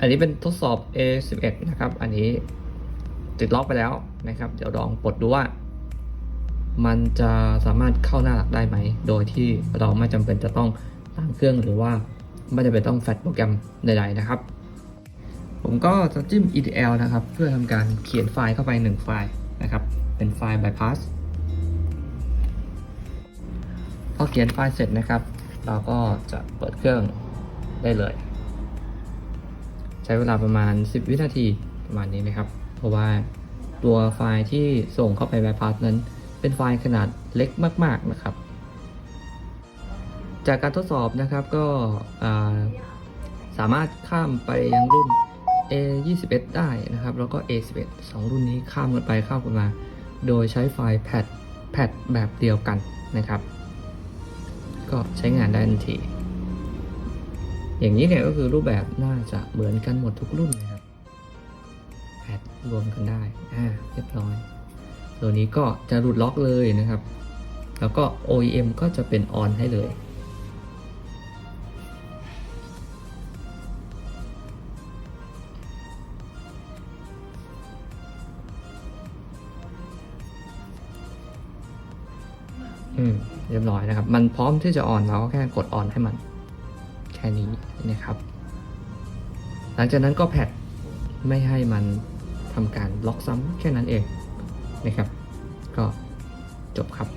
อันนี้เป็นทดสอบ A11 นะครับ อันนี้ติดล็อกไปแล้วนะครับ เดี๋ยวลองปลดดูว่า มันจะสามารถเข้าหน้าหลักได้ไหม โดยที่เราไม่จำเป็นจะต้องตั้งเครื่องหรือว่าไม่จำเป็นต้องแฟลชโปรแกรมใดๆนะครับ ผมก็จะจิ้ม ETL นะครับ เพื่อทำการเขียนไฟล์เข้าไป 1 ไฟล์นะครับ เป็นไฟล์ bypass พอเขียนไฟล์เสร็จนะครับ เราก็จะเปิดเครื่องได้เลย ช้เวลาประมาณ 10 วินาทีประมาณนี้นะครับ เพราะว่าตัวไฟล์ที่ส่งเข้าไป bypass นั้น เป็นไฟล์ขนาดเล็กมาก ๆนะครับ จากการทดสอบนะครับก็สามารถข้ามไปยังรุ่น A21 ได้นะครับ แล้วก็ A11 สองรุ่นนี้ข้ามกันไปข้ามกันมา โดยใช้ไฟล์แพดแพดแบบเดียวกันนะครับ ก็ใช้งานได้ทันที อย่างนี้เนี่ยก็คือรูปแบบน่าจะเหมือนกันหมดทุกรุ่นนะครับแพดรวมกันได้อ่าเรียบร้อย ตัวนี้ก็จะหลุดล็อกเลยนะครับ แล้วก็ OEM ก็จะเป็นออนให้เลยอืมเรียบร้อยนะครับ มันพร้อมที่จะออนเราก็แค่กดออนให้มัน แค่นี้นะครับ หลังจากนั้นก็แพดไม่ให้มันทำการล็อกซ้ำแค่นั้นเองนะครับ ก็จบครับ